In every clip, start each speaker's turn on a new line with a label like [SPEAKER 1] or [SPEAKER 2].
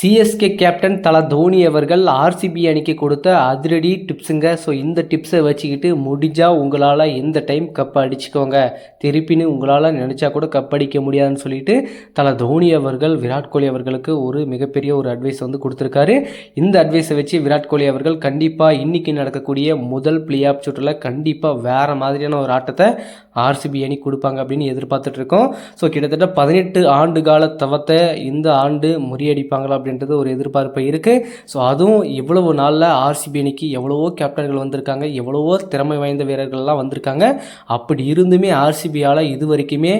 [SPEAKER 1] CSK captain தல தோனி அவர்கள் RCB அணிக்கு கொடுத்த அதிரடி டிப்ஸுங்க ஸோ இந்த டிப்ஸை வச்சுக்கிட்டு முடிஞ்சால் உங்களால் இந்த டைம் கப் அடிச்சுக்கோங்க. திருப்பின்னு உங்களால் நினச்சா கூட கப் அடிக்க முடியாதுன்னு சொல்லிட்டு தல தோனி அவர்கள் விராட் கோலி அவர்களுக்கு ஒரு மிகப்பெரிய ஒரு அட்வைஸ் வந்து கொடுத்துருக்காரு. இந்த அட்வைஸை வச்சு விராட் கோலி அவர்கள் கண்டிப்பாக இன்றைக்கி நடக்கக்கூடிய முதல் பிளே ஆஃப் சுற்றில் கண்டிப்பாக வேறு மாதிரியான ஒரு ஆட்டத்தை ஆர்சிபி அணி கொடுப்பாங்க அப்படின்னு எதிர்பார்த்துட்ருக்கோம் ஸோ கிட்டத்தட்ட பதினெட்டு ஆண்டு கால தவத்தை இந்த ஆண்டு முறியடிப்பாங்களா அப்படின்றது ஒரு எதிர்பார்ப்பு இருக்குது ஸோ அதுவும் இவ்வளவு நாளில் ஆர்சிபி அணிக்கு எவ்வளவோ கேப்டன்கள் வந்திருக்காங்க எவ்வளவோ திறமை வாய்ந்த வீரர்கள்லாம் வந்திருக்காங்க. அப்படி இருந்துமே ஆர்சிபியால் இது வரைக்குமே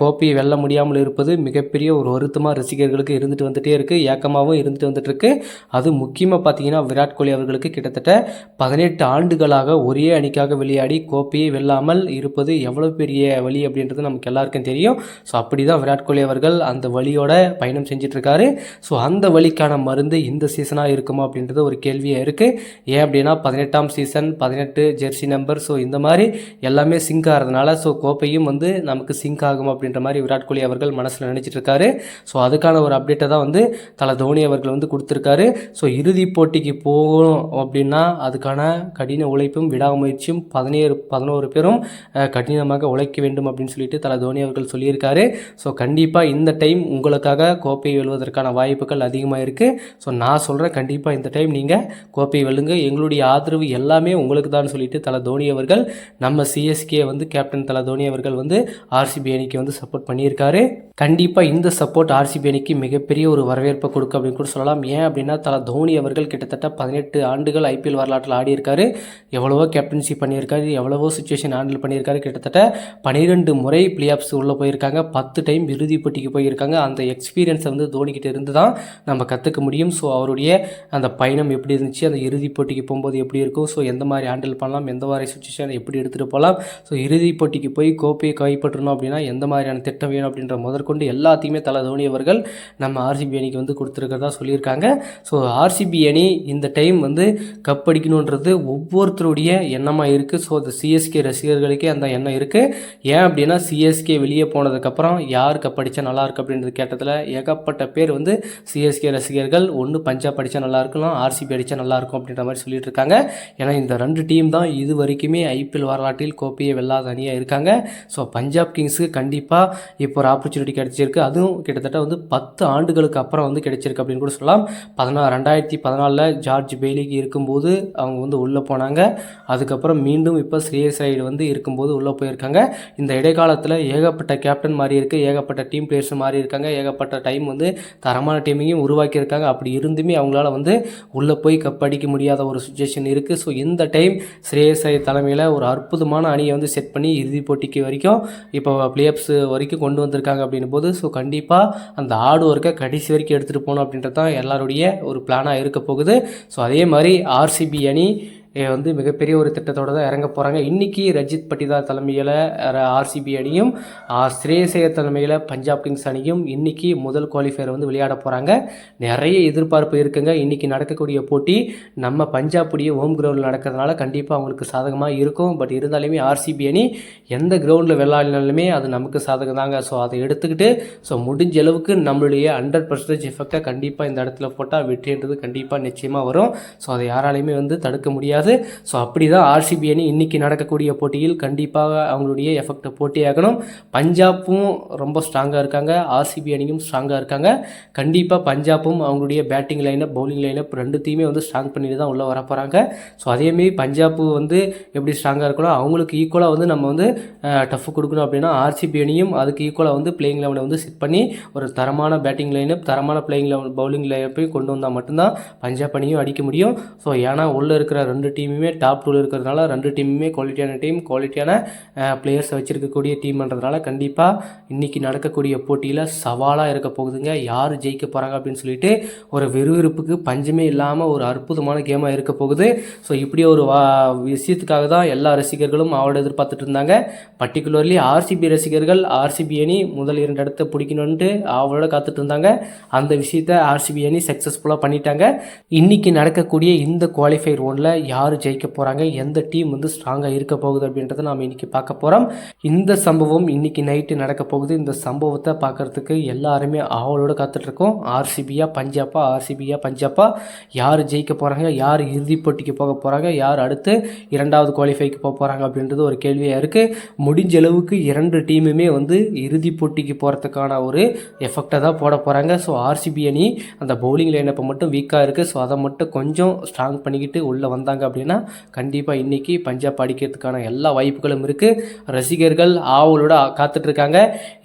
[SPEAKER 1] கோப்பையை வெல்ல முடியாமல் இருப்பது மிகப்பெரிய ஒரு வருத்தமாக ரசிகர்களுக்கு இருந்துட்டு வந்துகிட்டே இருக்குது ஏக்கமாகவும் இருந்துட்டு வந்துட்டுருக்கு அது முக்கியமாக பார்த்தீங்கன்னா விராட் கோலி அவர்களுக்கு கிட்டத்தட்ட பதினெட்டு ஆண்டுகளாக ஒரே அணிக்காக விளையாடி கோப்பையை வெல்லாமல் இருப்பது எவ்வளோ பெரிய வழி அப்படின்றது நமக்கு எல்லாருக்கும் தெரியும். ஸோ அப்படி தான் விராட் கோலி அவர்கள் அந்த வழியோட பயணம் செஞ்சிட்ருக்காரு ஸோ அந்த வழிக்கான மருந்து இந்த சீசனாக இருக்குமா அப்படின்றது ஒரு கேள்வியாக இருக்குது ஏன் அப்படின்னா பதினெட்டாம் சீசன் பதினெட்டு ஜெர்சி நம்பர் ஸோ இந்த மாதிரி எல்லாமே சிங்க் ஆகிறதுனால ஸோ கோப்பையும் வந்து நமக்கு சிங்க் ஆகும் அப்படின்ற மாதிரி விராட் கோலி அவர்கள் மனசில் நினச்சிட்டு இருக்காரு. ஸோ அதுக்கான ஒரு அப்டேட்டை தான் வந்து தல தோனி அவர்கள் வந்து கொடுத்துருக்காரு. ஸோ இறுதிப் போட்டிக்கு போகணும் அப்படின்னா அதுக்கான கடின உழைப்பும் விடாமுயற்சியும் பதினேழு பதினோரு பேரும் கடினமாக உழைக்க வேண்டும் அப்படின்னு சொல்லிட்டு தல தோனி அவர்கள் சொல்லியிருக்காரு. ஸோ கண்டிப்பாக இந்த டைம் உங்களுக்காக கோப்பையை வெல்வதற்கான வாய்ப்புகள் அதிகமாக இருக்குது ஸோ நான் சொல்கிறேன் கண்டிப்பாக இந்த டைம் நீங்கள் கோப்பையை வெல்லுங்க. எங்களுடைய ஆதரவு எல்லாமே உங்களுக்கு தான் சொல்லிட்டு தல தோனி அவர்கள் நம்ம சிஎஸ்கே வந்து கேப்டன் தல தோனி அவர்கள் வந்து ஆர்சிபி அணிக்கு வந்து சப்போர்ட் பண்ணியிருக்காரு. கண்டிப்பாக இந்த சப்போர்ட் ஆர்சிபி அணிக்கு மிகப்பெரிய ஒரு வரவேற்பை கொடுக்கும் அப்படின்னு கூட சொல்லலாம். ஏன் அப்படின்னா தல தோனி அவர்கள் கிட்டத்தட்ட பதினெட்டு ஆண்டுகள் ஐபிஎல் வரலாற்றில் ஆடியிருக்காரு எவ்வளவோ கேப்டன்ஷிப் பண்ணியிருக்காரு எவ்வளவோ சுச்சுவேஷன் ஹேண்டில் பண்ணியிருக்காரு. கிட்டத்தட்ட பன்னிரெண்டு முறை பிளே ஆஃப்ஸ் உள்ளே போயிருக்காங்க. பத்து டைம் இறுதிப்பட்டிக்கு போயிருக்காங்க. அந்த எக்ஸ்பீரியன்ஸை வந்து தோனிக்கிட்ட இருந்து தான் நம்ம கற்றுக்க முடியும். ஸோ அவருடைய அந்த பயணம் எப்படி இருந்துச்சு? அந்த இறுதிப் போட்டிக்கு போகும்போது எப்படி இருக்கும்? ஸோ எந்த மாதிரி ஹேண்டில் பண்ணலாம்? எந்த மாதிரி சுச்சுவேஷன் எப்படி எடுத்துகிட்டு போகலாம்? ஸோ இறுதிப் போட்டிக்கு போய் கோப்பையை கைப்பற்றணும் அப்படின்னா எந்த மாதிரியான திட்டம் வேணும் அப்படின்ற முதற்கொண்டு எல்லாத்தையுமே தலை தோனி அவர்கள் நம்ம ஆர்சிபி அணிக்கு வந்து கொடுத்துருக்கிறதா சொல்லியிருக்காங்க. ஸோ ஆர்சிபி அணி இந்த டைம் வந்து கப் அடிக்கணுன்றது ஒவ்வொருத்தருடைய எண்ணமாக இருக்குது ஸோ அது சிஎஸ்கே ரசிகர்களுக்கே அந்த எண்ணம் இருக்குது ஏன் அப்படின்னா சிஎஸ்கே வெளியே போனதுக்கப்புறம் யார் கப் அடித்தா நல்லா அப்படின்றது கேட்டதில் ஏகப்பட்ட பேர் வந்து சிஎஸ்கே ரசிகர்கள் ஒன்று பஞ்சாப் அடித்தா நல்லா இருக்கலாம் ஆர்சிபி அடித்தா நல்லா இருக்கும் அப்படின்ற மாதிரி சொல்லிட்டு இருக்காங்க. ஏன்னா இந்த ரெண்டு டீம் தான் இது வரைக்குமே ஐபிஎல் வரலாற்றில் கோப்பையை வெல்லாத அணியாக இருக்காங்க. ஸோ பஞ்சாப் கிங்ஸுக்கு கண்டிப்பாக இப்போ ஒரு ஆப்பர்ச்சுனிட்டி கிடைச்சிருக்கு. அதுவும் கிட்டத்தட்ட வந்து பத்து ஆண்டுகளுக்கு அப்புறம் வந்து கிடைச்சிருக்கு அப்படின்னு கூட சொல்லலாம். பதினாறு ரெண்டாயிரத்தி பதினாலில் ஜார்ஜ் பெய்லிக்கு இருக்கும்போது அவங்க வந்து உள்ளே போனாங்க. அதுக்கப்புறம் மீண்டும் இப்போ ஸ்ரேயஸ் ஐயர் வந்து இருக்கும்போது உள்ளே போயிருக்காங்க. இந்த இடைக்காலத்தில் ஏகப்பட்ட கேப்டன் மாறி இருக்குது ஏகப்பட்ட டீம் பிளேயர்ஸ் மாறி இருக்காங்க. ஏகப்பட்ட டைம் வந்து தரமான டீமையும் உருவாக்கியிருக்காங்க. அப்படி இருந்துமே அவங்களால வந்து உள்ளே போய் கப் அடிக்க முடியாத ஒரு சுச்சுவேஷன் இருக்குது ஸோ இந்த டைம் ஸ்ரேயஸ் தலைமையில் ஒரு அற்புதமான அணியை வந்து செட் பண்ணி இறுதிப் போட்டிக்கு வரைக்கும் இப்போ பிளேஆப்ஸ் வரைக்கும் கொண்டு வந்திருக்காங்க அப்படின்னும் போது ஸோ கண்டிப்பாக அந்த ஆடு ஒர்க்கை கடைசி வரைக்கும் எடுத்துகிட்டு போகணும் அப்படின்றது தான் எல்லாருடைய ஒரு பிளானாக இருக்க போகுது. ஸோ அதே மாதிரி ஆர்சிபி அணி வந்து மிகப்பெரிய ஒரு திட்டத்தோட தான் இறங்க போகிறாங்க இன்றைக்கி ரஜித் பட்டிதார் தலைமையில் ஆர்சிபி அணியும் ஆர் தலைமையில் பஞ்சாப் கிங்ஸ் அணியும் இன்றைக்கி முதல் குவாலிஃபயர் வந்து விளையாட போகிறாங்க நிறைய எதிர்பார்ப்பு இருக்குங்க. இன்றைக்கி நடக்கக்கூடிய போட்டி நம்ம பஞ்சாப்புடைய ஹோம் கிரவுண்டில் நடக்கிறதுனால கண்டிப்பாக அவங்களுக்கு சாதகமாக இருக்கும். பட் இருந்தாலுமே ஆர்சிபி அணி எந்த கிரவுண்டில் விளையாடினாலுமே அது நமக்கு சாதகம் தாங்க. ஸோ அதை எடுத்துக்கிட்டு ஸோ முடிஞ்ச அளவுக்கு நம்மளுடைய ஹண்ட்ரட் பர்சன்டேஜ் எஃபெக்டாக கண்டிப்பாக இந்த இடத்துல போட்டால் வெற்றின்றது கண்டிப்பாக நிச்சயமாக வரும். ஸோ அதை யாராலையுமே வந்து தடுக்க முடியாது. ஸோ அப்படி தான் ஆர்சிபி அணி இன்றைக்கி நடக்கக்கூடிய போட்டியில் கண்டிப்பாக அவங்களுடைய எஃபெக்டை போட்டியாகணும். பஞ்சாப்பும் ரொம்ப ஸ்ட்ராங்காக இருக்காங்க. ஆர்சிபி அணியும் ஸ்ட்ராங்காக இருக்காங்க. கண்டிப்பாக பஞ்சாப்பும் அவங்களுடைய பேட்டிங் லைனப் பவுலிங் லைனப் ரெண்டுத்தையுமே வந்து ஸ்ட்ராங் பண்ணிட்டு தான் உள்ளே வர போகிறாங்க ஸோ அதேமாரி பஞ்சாப் வந்து எப்படி ஸ்ட்ராங்காக இருக்கணும் அவங்களுக்கு ஈக்குவலாக வந்து நம்ம வந்து டஃப் கொடுக்கணும் அப்படின்னா ஆர்சிபி அணியும் அதுக்கு ஈக்குவலாக வந்து பிளேயிங் லெவனை வந்து செட் பண்ணி ஒரு தரமான பேட்டிங் லைனப் தரமான பிளேயிங் லெவன் பவுலிங் லைனப்பையும் கொண்டு வந்தால் மட்டும்தான் பஞ்சாப் அணியும் அடிக்க முடியும். ஸோ ஏன்னா உள்ளே இருக்கிற ரெண்டு டீமுமே டாப் டூவில் இருக்கிறதுனால ரெண்டு டீமுமே குவாலிட்டியான டீம் குவாலிட்டியான பிளேயர்ஸை வச்சுருக்கக்கூடிய டீம்ன்றதுனால கண்டிப்பாக இன்றைக்கி நடக்கக்கூடிய போட்டியில் சவாலாக இருக்க போகுதுங்க. யார் ஜெயிக்க போகிறாங்க அப்படின்னு சொல்லிட்டு ஒரு விறுவிறுப்புக்கு பஞ்சமே இல்லாமல் ஒரு அற்புதமான கேமாக இருக்க போகுது. ஸோ இப்படி ஒரு வா விஷயத்துக்காக தான் எல்லா ரசிகர்களும் அவளோட எதிர்பார்த்துட்டு இருந்தாங்க. பர்டிகுலர்லி ஆர்சிபி ரசிகர்கள் ஆர்சிபி அணி முதல் இரண்டு இடத்த பிடிக்கணுன்ட்டு அவளோட காத்துட்டு இருந்தாங்க. அந்த விஷயத்த ஆர்சிபி அணி சக்ஸஸ்ஃபுல்லாக பண்ணிட்டாங்க. இன்றைக்கி நடக்கக்கூடிய இந்த குவாலிஃபை ரோனில் யார் ஜெயிக்க போகிறாங்க எந்த டீம் வந்து ஸ்ட்ராங்காக இருக்க போகுது அப்படின்றத நாம் இன்றைக்கி பார்க்க போகிறோம் இந்த சம்பவம் இன்றைக்கி நைட்டு நடக்க போகுது. இந்த சம்பவத்தை பார்க்குறதுக்கு எல்லாருமே ஆவலோடு காத்துட்ருக்கோம் ஆர்சிபியா பஞ்சாப்பா? ஆர்சிபியா பஞ்சாப்பா? யார் ஜெயிக்க போகிறாங்க யார் இறுதிப் போட்டிக்கு போக போகிறாங்க யார் அடுத்து இரண்டாவது குவாலிஃபைக்கு போக போகிறாங்க அப்படின்றது ஒரு கேள்வியாக இருக்குது முடிஞ்ச அளவுக்கு இரண்டு டீமுமே வந்து இறுதிப் போட்டிக்கு போகிறதுக்கான ஒரு எஃபெக்டை தான் போட போகிறாங்க ஸோ ஆர்சிபி அணி அந்த பவுலிங் லைனப்பை மட்டும் வீக்காக இருக்குது ஸோ அதை மட்டும் கொஞ்சம் ஸ்ட்ராங் பண்ணிக்கிட்டு உள்ளே வந்தாங்க அப்படின்னா கண்டிப்பாக இன்றைக்கி பஞ்சாப் அடிக்கிறதுக்கான எல்லா வாய்ப்புகளும் இருக்குது ரசிகர்கள் ஆவலோட காத்துட்ருக்காங்க.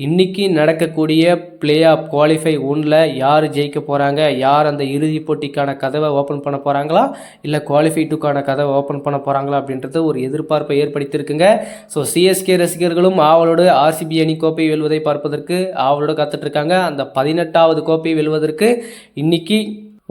[SPEAKER 1] இன்றைக்கி நடக்கக்கூடிய பிளே ஆஃப் குவாலிஃபை ஒன்றில் யார் ஜெயிக்க போகிறாங்க யார் அந்த இறுதிப் போட்டிக்கான கதவை ஓப்பன் பண்ண போகிறாங்களா இல்லை குவாலிஃபை டூக்கான கதவை ஓப்பன் பண்ண போகிறாங்களா அப்படின்றது ஒரு எதிர்பார்ப்பை ஏற்படுத்தியிருக்குங்க. ஸோ சிஎஸ்கே ரசிகர்களும் ஆவலோடு ஆர்சிபி அணி கோப்பை வெல்வதை பார்ப்பதற்கு ஆவலோடு காத்துட்ருக்காங்க. அந்த பதினெட்டாவது கோப்பை வெல்வதற்கு இன்னைக்கு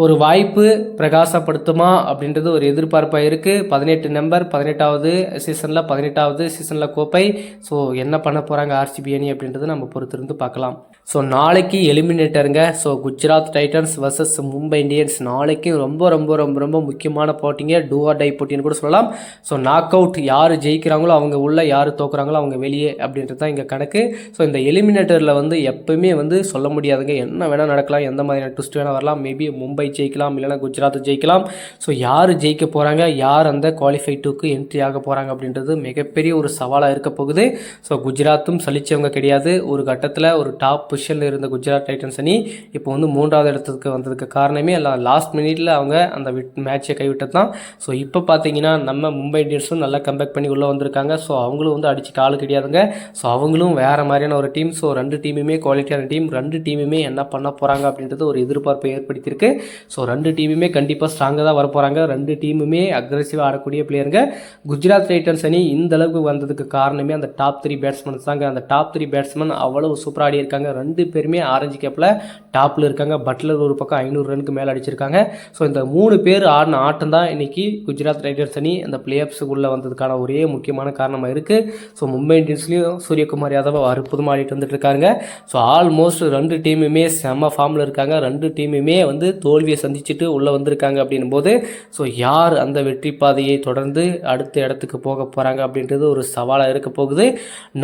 [SPEAKER 1] ஒரு வாய்ப்பு பிரகாசப்படுத்துமா அப்படின்றது ஒரு எதிர்பார்ப்பாக இருக்குது பதினெட்டு நம்பர் பதினெட்டாவது சீசனில் பதினெட்டாவது சீசனில் கோப்பை. ஸோ என்ன பண்ண போகிறாங்க ஆர்சிபி அணி அப்படின்றது நம்ம பொறுத்திருந்து பார்க்கலாம். ஸோ நாளைக்கு எலிமினேட்டருங்க so Gujarat titans versus Mumbai Indians நாளைக்கு ரொம்ப ரொம்ப ரொம்ப ரொம்ப முக்கியமான போட்டிங்க. டூ ஆர் டை போட்டின்னு கூட சொல்லலாம். ஸோ நாக் அவுட் யார் ஜெயிக்கிறாங்களோ அவங்க உள்ள யார் தோக்குறாங்களோ அவங்க வெளியே அப்படின்றது தான் இங்கே கணக்கு. ஸோ இந்த எலிமினேட்டரில் வந்து எப்பவுமே வந்து சொல்ல முடியாதுங்க. என்ன வேணால் நடக்கலாம் எந்த மாதிரியான ட்விஸ்ட் வேணால் வரலாம். மேபி மும்பை ஜெயிக்கலாம் இல்லைனா குஜராத் ஜெயிக்கலாம். ஸோ யார் ஜெயிக்க போகிறாங்க யார் அந்த குவாலிஃபை டூக்கு என்ட்ரி ஆக போகிறாங்க அப்படின்றது மிகப்பெரிய ஒரு சவாலாக இருக்க போகுது. ஸோ குஜராத்தும் சலிச்சவங்க கிடையாது. ஒரு கட்டத்தில் ஒரு டாப் பொசிஷனில் இருந்த குஜராத் டைட்டன்ஸ் அணி இப்போ வந்து மூன்றாவது இடத்துக்கு வந்ததுக்கு காரணமே எல்லாம் லாஸ்ட் மினிட்ல அவங்க அந்த மேட்சை கைவிட்டது தான். ஸோ இப்போ பார்த்தீங்கன்னா நம்ம மும்பை இந்தியன்ஸும் நல்லா கம்பேக் பண்ணி உள்ளே வந்திருக்காங்க. ஸோ அவங்களும் வந்து அடிச்சு காலு கிடையாதுங்க. ஸோ அவங்களும் வேறு மாதிரியான ஒரு டீம் ஸோ ரெண்டு டீமுமே குவாலிட்டியான டீம் ரெண்டு டீமுமே என்ன பண்ண போகிறாங்க அப்படின்றது ஒரு எதிர்பார்ப்பை ஏற்படுத்தியிருக்கு. ஸோ ரெண்டு டீமுமே கண்டிப்பாக ஸ்ட்ராங்காக தான் வர போகிறாங்க ரெண்டு டீமுமே அக்ரெசிவாக ஆடக்கூடிய பிளேயருங்க குஜராத் டைட்டன்ஸ் அணி இந்த அளவுக்கு வந்ததுக்கு காரணமே அந்த டாப் த்ரீ பேட்ஸ்மென்ஸ் தாங்க. அந்த டாப் த்ரீ பேட்ஸ்மேன் அவ்வளவு சூப்பராக ஆடி இருக்காங்க ரெண்டு பேருமே ஆரஞ்சு கேப்பில் டாப்பில் இருக்காங்க. பட்லர் ஒரு பக்கம் ஐநூறு ரனுக்கு மேலே அடிச்சிருக்காங்க. ஸோ இந்த மூணு பேர் ஆடின ஆட்டம் தான் இன்றைக்கி குஜராத் ரைடர்ஸ் அணி அந்த பிளே ஆஃப்ஸுக்குள்ளே வந்ததுக்கான ஒரே முக்கியமான காரணமாக இருக்குது ஸோ மும்பை இந்தியன்ஸ்லேயும் சூரியகுமார் யாதவ் அற்புதமாக ஆடிட்டு வந்துட்டு இருக்காங்க ஸோ ஆல்மோஸ்ட் ரெண்டு டீமுமே செம்ம ஃபார்மில் இருக்காங்க. ரெண்டு டீமுமே வந்து தோல்வி தோல்வியை சந்திச்சுட்டு உள்ளே வந்திருக்காங்க அப்படின்னும் போது ஸோ யார் அந்த வெற்றி பாதையை தொடர்ந்து அடுத்த இடத்துக்கு போக போகிறாங்க அப்படின்றது ஒரு சவாலாக இருக்க போகுது.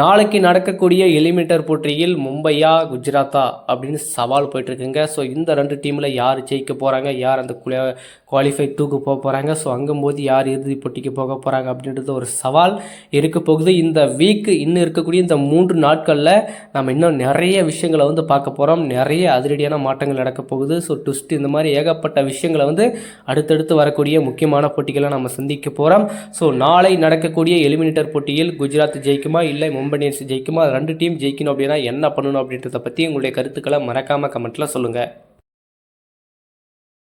[SPEAKER 1] நாளைக்கு நடக்கக்கூடிய எலிமீட்டர் போட்டியில் மும்பையா குஜராத்தா அப்படின்னு சவால் போயிட்டுருக்குங்க. ஸோ இந்த ரெண்டு டீமில் யார் ஜெயிக்க போகிறாங்க யார் அந்த குவாலிஃபை டூக்கு போக போகிறாங்க ஸோ அங்கும்போது யார் இறுதிப் போட்டிக்கு போக போகிறாங்க அப்படின்றது ஒரு சவால் இருக்க போகுது. இந்த வீக் இன்னும் இருக்கக்கூடிய இந்த மூன்று நாட்களில் நம்ம இன்னும் நிறைய விஷயங்களை வந்து பார்க்க போகிறோம் நிறைய அதிரடியான மாற்றங்கள் நடக்க போகுது. ஸோ ட்விஸ்ட் இந்த மாதிரி மாதிரி ஏகப்பட்ட விஷயங்களை வந்து அடுத்தடுத்து வரக்கூடிய முக்கியமான போட்டிகளை நம்ம சந்திக்க போகிறோம் ஸோ நாளை நடக்கக்கூடிய எலிமினேட்டர் போட்டியில் குஜராத் ஜெயிக்குமா? இல்லை மும்பை இந்தியன்ஸ் ஜெயிக்குமா? ரெண்டு டீம் ஜெயிக்கணும் அப்படின்னா என்ன பண்ணணும் அப்படின்றத பற்றி உங்களுடைய கருத்துக்களை மறக்காமல் கமெண்ட்டில் சொல்லுங்கள்